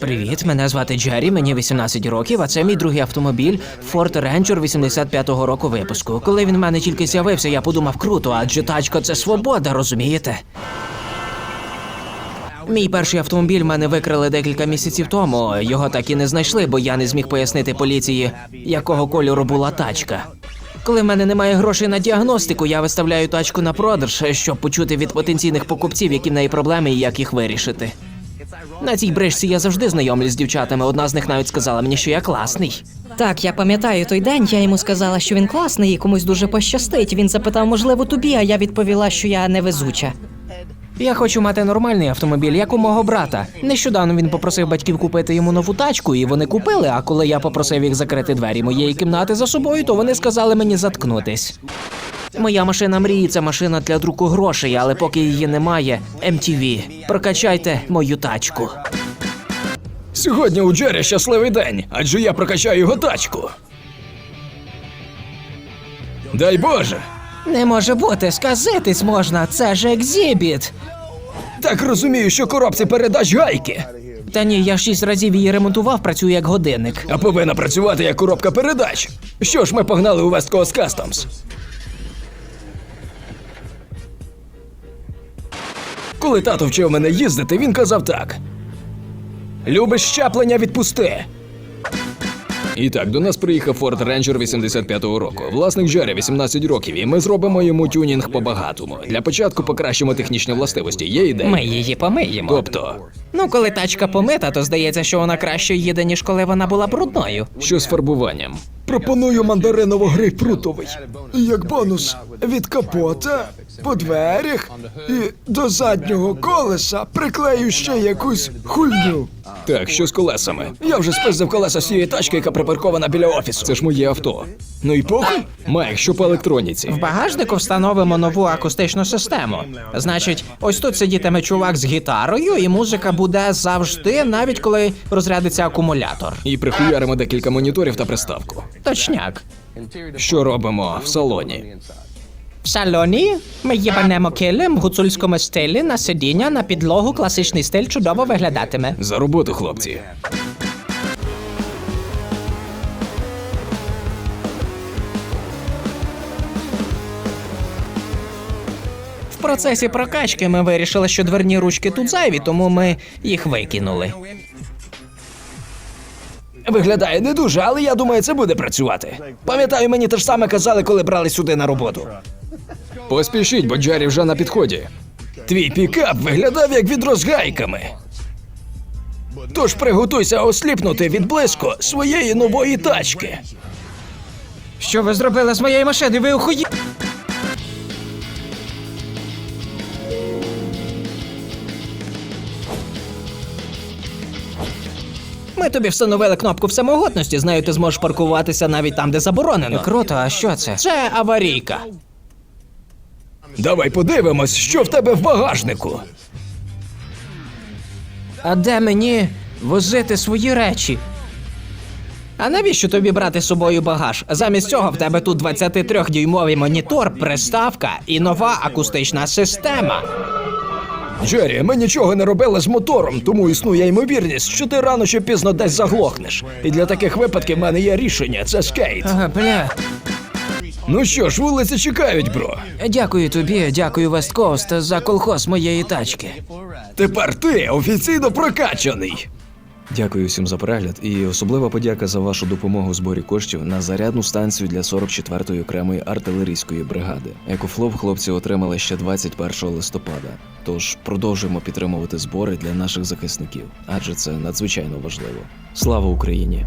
Привіт, мене звати Джері, мені 18 років, а це мій другий автомобіль Ford Ranger 85-го року випуску. Коли він в мене тільки з'явився, я подумав круто, адже тачка це свобода, розумієте? Мій перший автомобіль мене викрили декілька місяців тому. Його так і не знайшли, бо я не зміг пояснити поліції, якого кольору була тачка. Коли в мене немає грошей на діагностику, я виставляю тачку на продаж, щоб почути від потенційних покупців, які в неї проблеми і як їх вирішити. На цій брижці я завжди знайомлюсь з дівчатами. Одна з них навіть сказала мені, що я класний. Так, я пам'ятаю той день. Я йому сказала, що він класний і комусь дуже пощастить. Він запитав, можливо, тобі, а я відповіла, що я невезуча. Я хочу мати нормальний автомобіль, як у мого брата. Нещодавно він попросив батьків купити йому нову тачку, і вони купили. А коли я попросив їх закрити двері моєї кімнати за собою, то вони сказали мені заткнутись. Моя машина мрії це машина для друку грошей, але поки її немає, MTV. Прокачайте мою тачку. Сьогодні у Джері щасливий день, адже я прокачаю його тачку. Дай Боже! Не може бути, сказитись можна, це ж екзібіт. Так розумію, що коробці передач гайки, Та ні, я шість разів її ремонтував, працюю як годинник. а повинна працювати як коробка передач. Що ж, ми погнали у West Coast Customs. Коли тато вчив мене їздити, він казав так: Любиш щеплення, відпусти. І так, до нас приїхав Ford Ranger 85-го року. Власник Джері 18 років, і ми зробимо йому тюнінг по-багатому. Для початку покращимо технічні властивості. Є ідея? Ми її помиємо. Тобто, Ну, коли тачка помита, то здається, що вона краще їде, ніж коли вона була брудною. що з фарбуванням? Пропоную мандариново-грейпфрутовий. І як бонус від капота по дверях і до заднього колеса приклею ще якусь хуйню. Так, що з колесами? Я вже спиздив колеса з цієї тачки, яка припаркована біля офісу. Це ж моє авто. Ну і похуй? Майк, що по електроніці? В багажнику встановимо нову акустичну систему. Значить, ось тут сидітиме чувак з гітарою, і музика буде завжди, навіть коли розрядиться акумулятор. І прихуяримо декілька моніторів та приставку. Точняк. Що робимо в салоні? В салоні ми їбанемо килим в гуцульському стилі на сидіння на підлогу. Класичний стиль чудово виглядатиме. За роботу, хлопці. В процесі прокачки ми вирішили, що дверні ручки тут зайві, тому ми їх викинули. Виглядає не дуже, але я думаю, це буде працювати. Пам'ятаю, мені те ж саме казали, коли брали сюди на роботу. Поспішіть, бо Джері вже на підході. Твій пікап виглядав як відро з гайками. Тож приготуйся осліпнути від блиску своєї нової тачки. Що ви зробили з моєї машини? Ви охуї... Ми тобі встановили кнопку всемогутності, з нею ти зможеш паркуватися навіть там, де заборонено. Круто, а що це? Це аварійка. Давай подивимось, що в тебе в багажнику. А де мені возити свої речі? А навіщо тобі брати з собою багаж? Замість цього в тебе тут 23-дюймовий монітор, приставка і нова акустична система. Джері, ми нічого не робили з мотором, тому існує ймовірність, що ти рано чи пізно десь заглохнеш. І для таких випадків в мене є рішення це скейт. Ага, бля. Ну що ж, вулиці чекають, бро. Дякую тобі, дякую West Coast за колхоз моєї тачки. Тепер ти офіційно прокачаний. Дякую всім за перегляд і особлива подяка за вашу допомогу у зборі коштів на зарядну станцію для 44-ї окремої артилерійської бригади. Екофлоп хлопці отримали ще 21 листопада. Тож продовжуємо підтримувати збори для наших захисників, адже це надзвичайно важливо. Слава Україні!